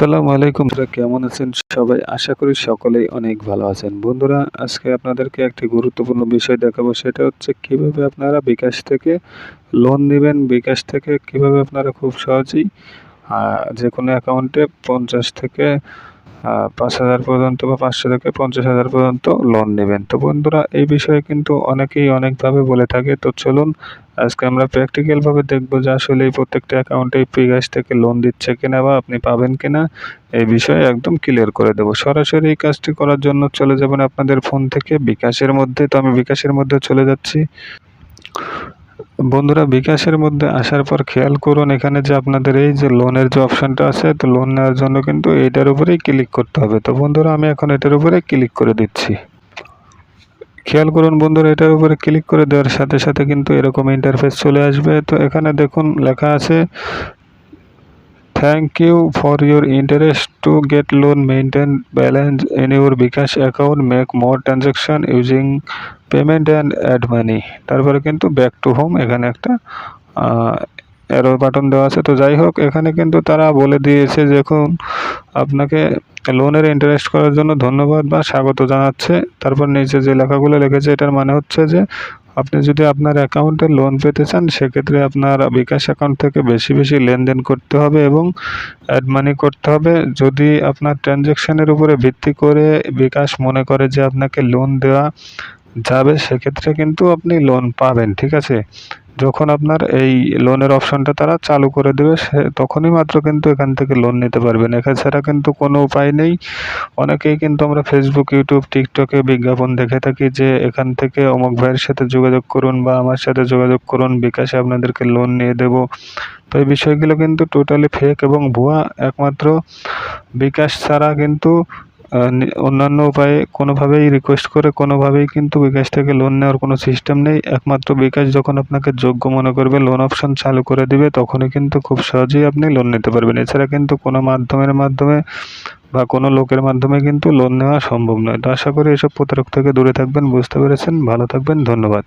আসসালামু আলাইকুম। বন্ধুরা, কেমন আছেন সবাই? আশা করি সকলেই অনেক ভালো আছেন। বন্ধুরা, আজকে আপনাদেরকে একটি গুরুত্বপূর্ণ বিষয় দেখাবো। সেটা হচ্ছে কীভাবে আপনারা বিকাশ থেকে লোন নেবেন, বিকাশ থেকে কীভাবে আপনারা খুব সহজেই যে কোনো অ্যাকাউন্টে পঞ্চাশ থেকে পাঁচ হাজার পর্যন্ত বা পাঁচশো থেকে পঞ্চাশ হাজার পর্যন্ত লোন নেবেন। তো বন্ধুরা, এই বিষয়ে কিন্তু অনেকেই অনেকভাবে বলে থাকে। তো চলুন, আজকে আমরা প্র্যাকটিক্যালভাবে দেখব যে আসলে এই প্রত্যেকটা অ্যাকাউন্টে বিকাশ থেকে লোন দিচ্ছে কিনা বা আপনি পাবেন কিনা। এই বিষয়ে একদম ক্লিয়ার করে দেবো। সরাসরি এই কাজটি করার জন্য চলে যাবেন আপনাদের ফোন থেকে বিকাশের মধ্যে। তো আমি বিকাশের মধ্যে চলে যাচ্ছি। বন্ধুরা, বিকাশের মধ্যে আসার পর খেয়াল করুন, এখানে যে আপনাদের এই যে লোনের যে অপশনটা আছে, তো লোন নেওয়ার জন্য কিন্তু এইটার উপরেই ক্লিক করতে হবে। তো বন্ধুরা, আমি এখন এটার উপরে ক্লিক করে দিচ্ছি। খেয়াল করুন বন্ধুরা, এটার উপরে ক্লিক করে দেওয়ার সাথে সাথে কিন্তু এরকম ইন্টারফেস চলে আসবে। তো এখানে দেখুন, লেখা আছে thank you for your interest to get loan maintain balance in your bKash account make more transaction using payment and add money তারপরে কিন্তু ব্যাক টু হোম এখানে একটা এরো বাটন দেওয়া আছে। তো যাই হোক, এখানে কিন্তু তারা বলে দিয়েছে, দেখুন, আপনাকে লোনের ইন্টারেস্ট করার জন্য ধন্যবাদ বা স্বাগত জানাচ্ছে। তারপর নিচে যে লেখাগুলো লিখেছে, এটার মানে হচ্ছে যে, আপনি যদি আপনার অ্যাকাউন্টে লোন পেতে চান, সেক্ষেত্রে আপনার বিকাশ অ্যাকাউন্ট থেকে বেশি বেশি লেনদেন করতে হবে এবং অ্যাড মানি করতে হবে। যদি আপনার ট্রানজ্যাকশানের উপরে ভিত্তি করে বিকাশ মনে করে যে আপনাকে লোন দেওয়া যাবে সেক্ষেত্রে কিন্তু আপনি লোন পাবেন, ঠিক আছে? যখন আপনার এই লোনের অপশনটা তারা চালু করে দেবে, সে তখনই মাত্র কিন্তু এখান থেকে লোন নিতে পারবেন। এছাড়া কিন্তু কোনো উপায় নেই। অনেকেই কিন্তু আমরা ফেসবুক ইউটিউব টিকটকে বিজ্ঞাপন দেখে থাকি যে এখান থেকে অমুক ভাইয়ের সাথে যোগাযোগ করুন বা আমার সাথে যোগাযোগ করুন, বিকাশে আপনাদেরকে লোন নিয়ে দেব। তো এই বিষয়গুলো কিন্তু টোটালি ফেক এবং ভুয়া। একমাত্র বিকাশ ছাড়া কিন্তু অন্যান্য উপায়ে কোনোভাবেই রিকোয়েস্ট করে, কোনোভাবেই কিন্তু বিকাশ থেকে লোন নেওয়ার কোনো সিস্টেম নেই। একমাত্র বিকাশ যখন আপনাকে যোগ্য মনে করবে লোন অপশন চালু করে দিবে, তখনই কিন্তু খুব সহজেই আপনি লোন নিতে পারবেন। এছাড়া কিন্তু কোনো মাধ্যমের মাধ্যমে বা কোনো লোকের মাধ্যমে কিন্তু লোন নেওয়া সম্ভব নয়। তো আশা করি এসব প্রতারক থেকে দূরে থাকবেন, বুঝতে পেরেছেন। ভালো থাকবেন, ধন্যবাদ।